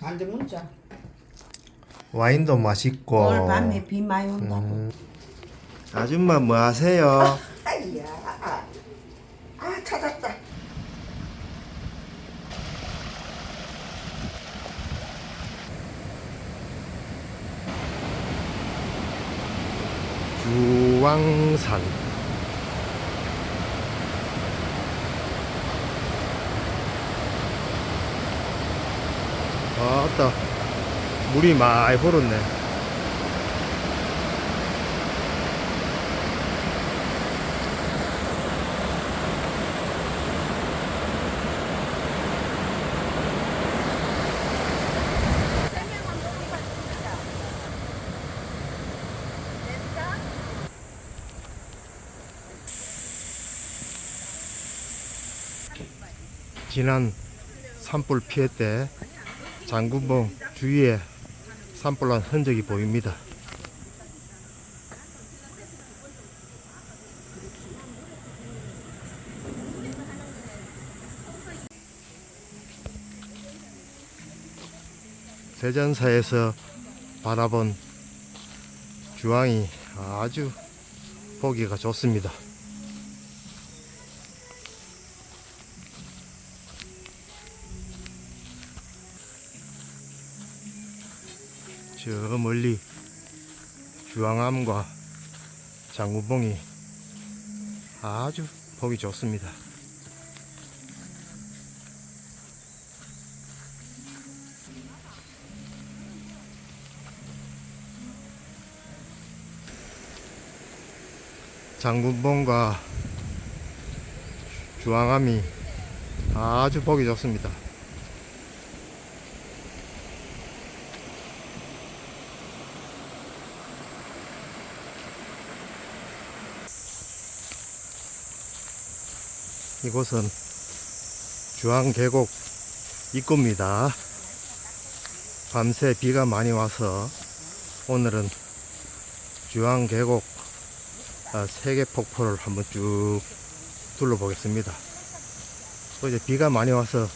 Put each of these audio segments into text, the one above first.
반대 문자. 와인도 맛있고. 오늘 밤에 비 많이 온다고. 음. 아줌마 뭐 하세요? 아이야. 아 찾았다. 주왕산. 아따 물이 많이 불었네. 지난 산불 피해 때 장군봉 주위에 산불난 흔적이 보입니다. 세전사에서 바라본 주황이 아주 보기가 좋습니다. 저 멀리 주황암과 장구봉이 아주 보기 좋습니다. 장군봉과 주황암이 아주 보기 좋습니다. 이곳은 주황계곡 입구입니다. 밤새 비가 많이 와서 오늘은 주황계곡 아, 세계 폭포를 한번 쭉 둘러보겠습니다. 또 이제 비가 많이 와서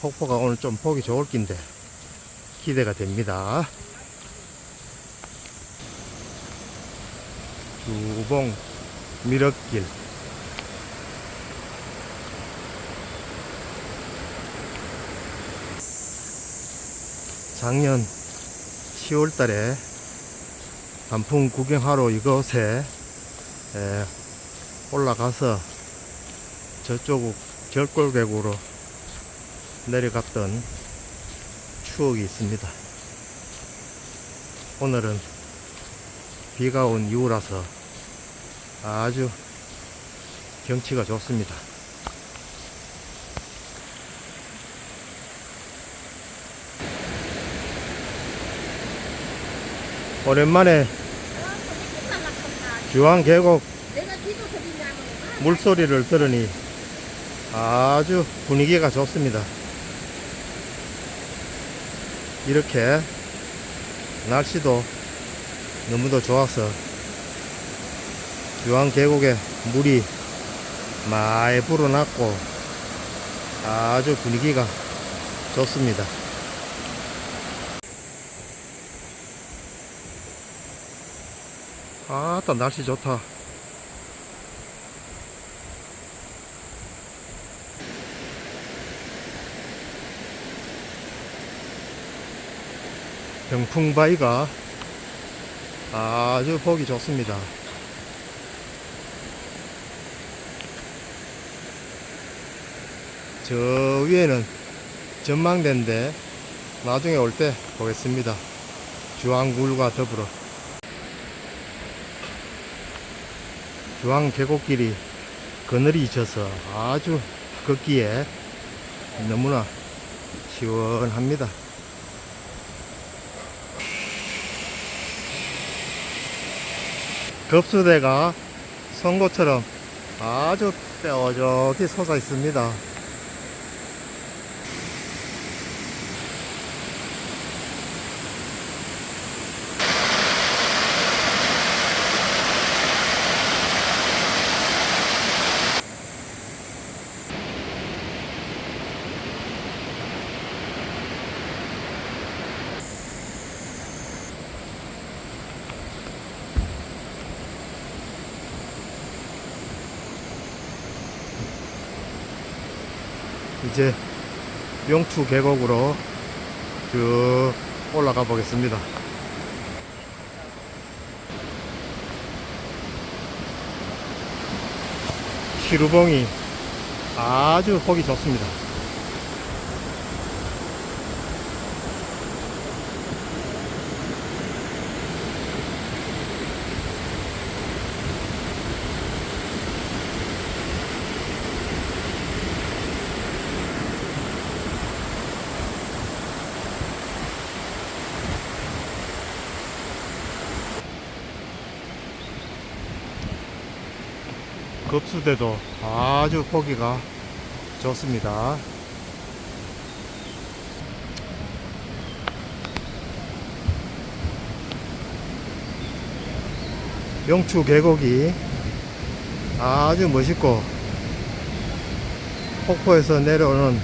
폭포가 오늘 좀 보기 좋을 낀데 기대가 됩니다. 주봉 미륵길 작년 10월 달에 단풍 구경하러 이곳에 에, 올라가서 저쪽 절골계곡으로 내려갔던 추억이 있습니다. 오늘은 비가 온 이후라서 아주 경치가 좋습니다. 오랜만에 주황 계곡 물소리를 들으니 아주 분위기가 좋습니다. 이렇게 날씨도 너무도 좋아서 주황 계곡에 물이 많이 불어났고 아주 분위기가 좋습니다. 아따 날씨 좋다. 병풍바위가 아주 보기 좋습니다. 저 위에는 전망대인데 나중에 올 때 보겠습니다. 주황굴과 더불어 주황 계곡길이 그늘이 져서 아주 걷기에 너무나 시원합니다. 급수대가 송곳처럼 아주 뾰족히 솟아 있습니다. 이제 용추 계곡으로 쭉 올라가 보겠습니다. 시루봉이 아주 보기 좋습니다. 급수대도 아주 보기가 좋습니다. 용추 계곡이 아주 멋있고 폭포에서 내려오는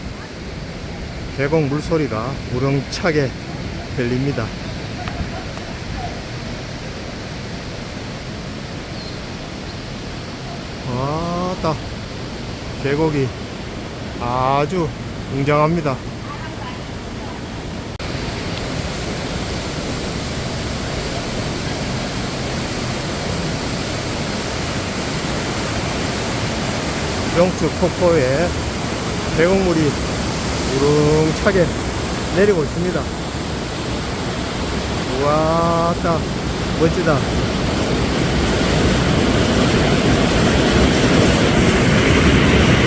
계곡 물소리가 우렁차게 들립니다. 아따 계곡이 아주 웅장합니다. 영축 폭포에 계곡물이 우렁차게 내리고 있습니다. 우와 딱 멋지다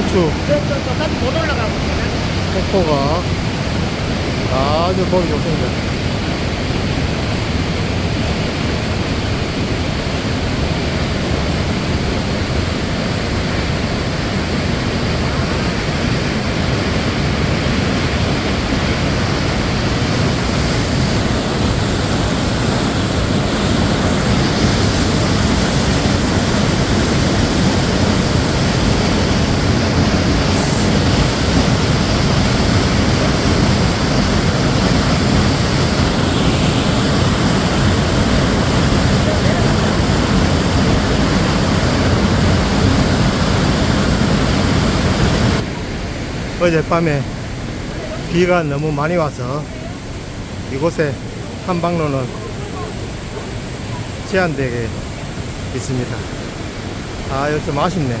영축 저저저까지 못 올라가고. 폭포가 아주 보기 좋습니다. 어젯밤에 비가 너무 많이 와서 이곳에 탐방로는 제한되게 있습니다. 아, 이거 좀 아쉽네.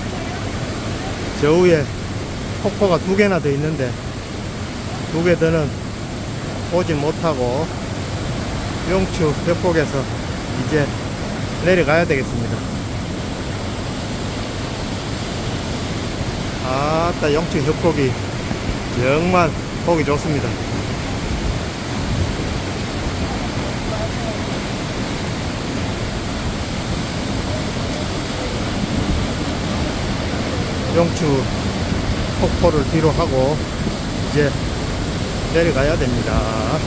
저 위에 폭포가 두 개나 더 있는데 두 개 더는 오지 못하고 용추 벽곡에서 이제 내려가야 되겠습니다. 아따 영추 협곡이 정말 보기 좋습니다. 용추 폭포를 뒤로 하고 이제 내려가야 됩니다.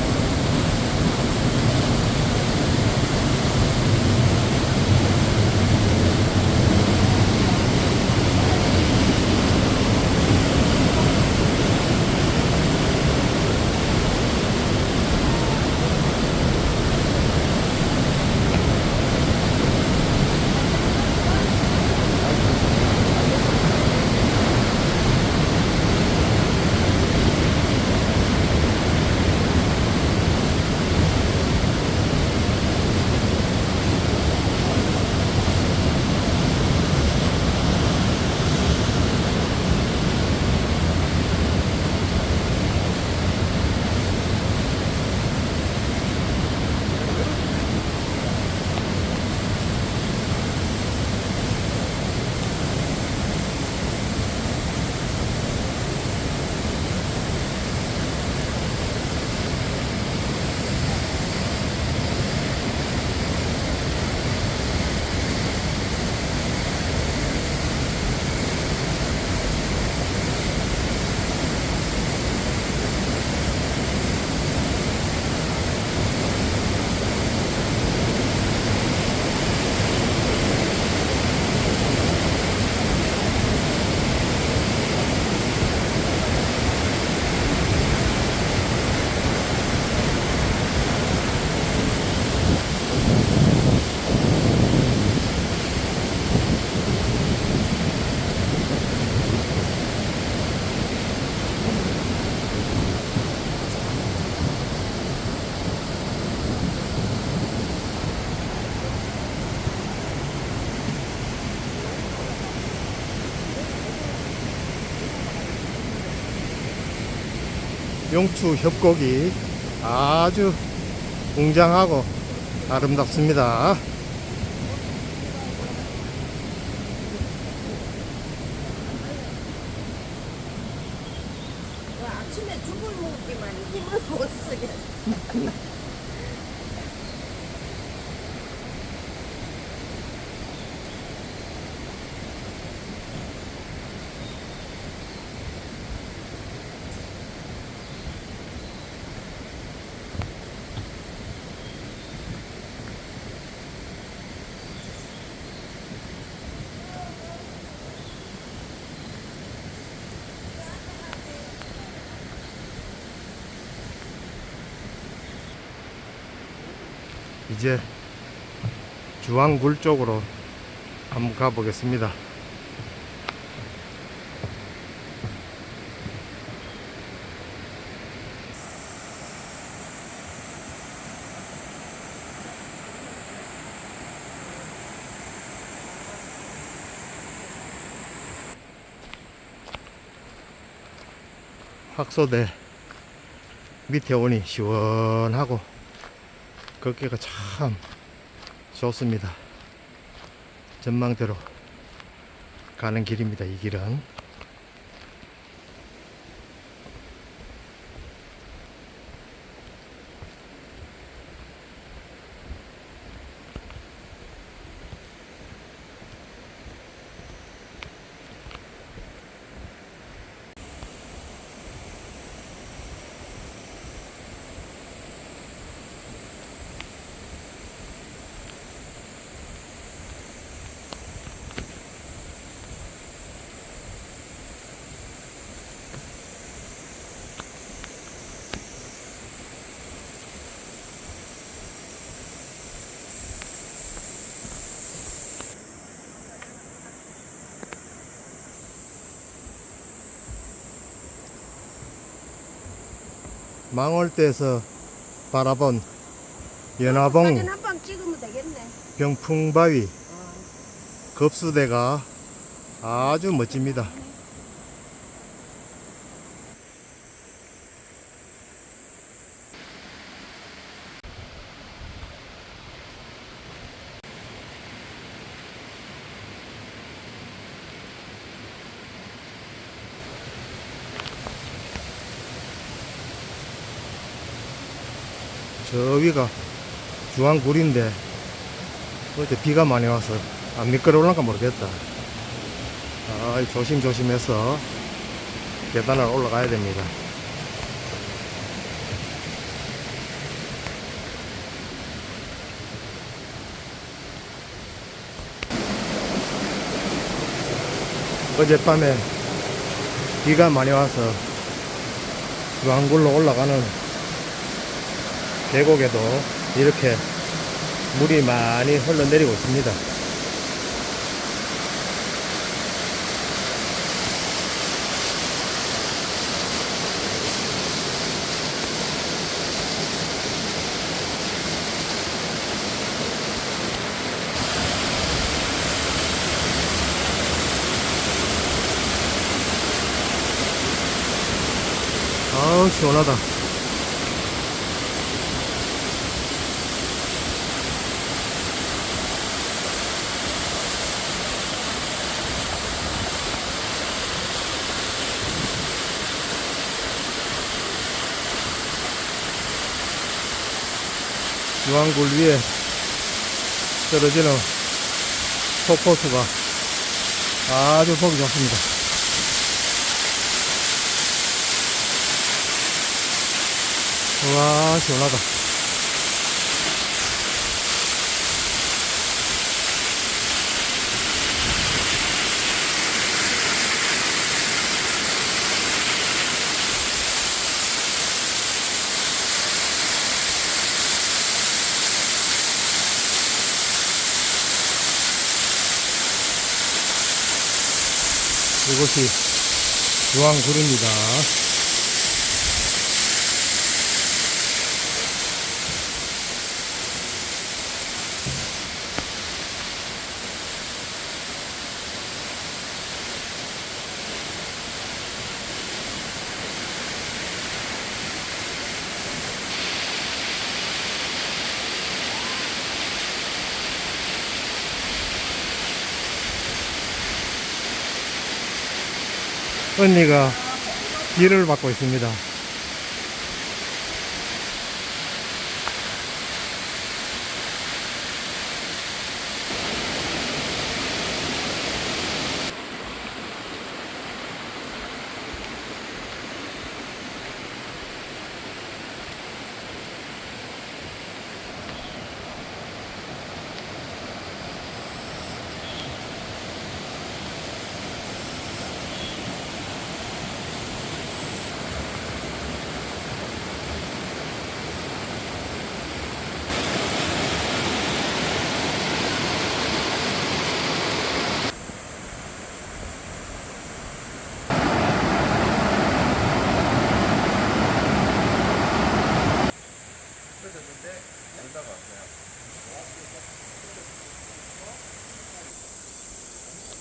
용추 협곡이 아주 웅장하고 아름답습니다. 와, 아침에 죽을 먹기만 힘을 못 쓰겠어. 이제 주황굴 쪽으로 한번 가보겠습니다. 학소대 밑에 오니 시원하고 걷기가 참 좋습니다. 전망대로 가는 길입니다. 이 길은. 망월대에서 바라본 연화봉 사진 한 방 찍으면 되겠네. 병풍바위 급수대가 아주 멋집니다. 저 위가 중앙굴인데 어제 비가 많이 와서 안 미끄러울란가 모르겠다. 아, 조심조심해서 계단을 올라가야 됩니다. 어젯밤에 비가 많이 와서 중앙굴로 올라가는 계곡에도 이렇게 물이 많이 흘러내리고 있습니다. 아우 시원하다. 중앙굴 위에 떨어지는 폭포수가 아주 보기 좋습니다. 와, 시원하다. 이곳이 중앙굴입니다. 언니가 일을 받고 있습니다.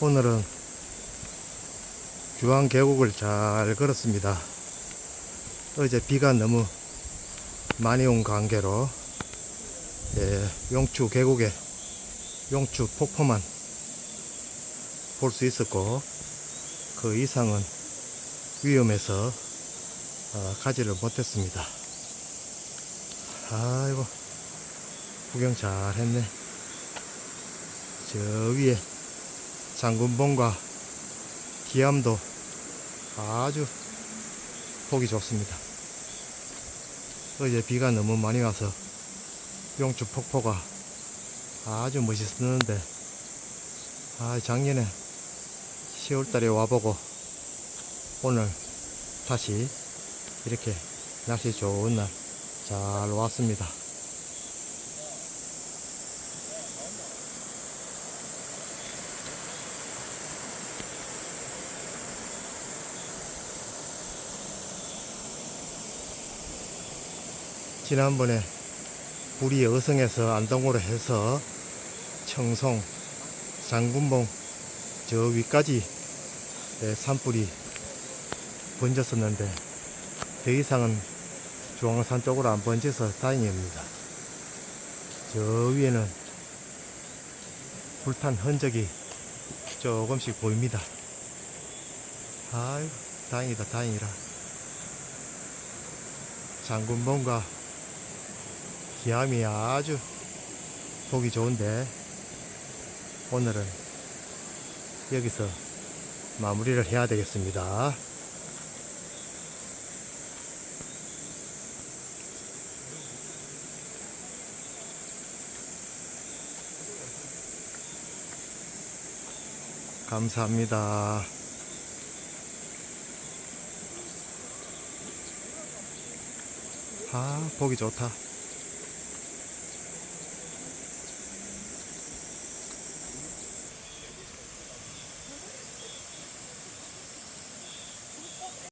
오늘은 주황 계곡을 잘 걸었습니다. 어제 비가 너무 많이 온 관계로 예, 용추 계곡에 용추 폭포만 볼 수 있었고 그 이상은 위험해서 어, 가지를 못했습니다. 아이고 구경 잘 했네. 저 위에 장군봉과 기암도 아주 보기 좋습니다. 어제 비가 너무 많이 와서 용주 폭포가 아주 멋있었는데 아 작년에 10월달에 와보고 오늘 다시 이렇게 날씨 좋은 날 잘 왔습니다. 지난번에 우리 어성에서 안동으로 해서 청송, 장군봉 저 위까지 예, 산불이 번졌었는데 더 이상은 중앙산 쪽으로 안 번져서 다행입니다. 저 위에는 불탄 흔적이 조금씩 보입니다. 아유, 다행이다, 다행이라. 장군봉과 기암이 아주 보기 좋은데 오늘은 여기서 마무리를 해야 되겠습니다. 감사합니다. 아, 보기 좋다.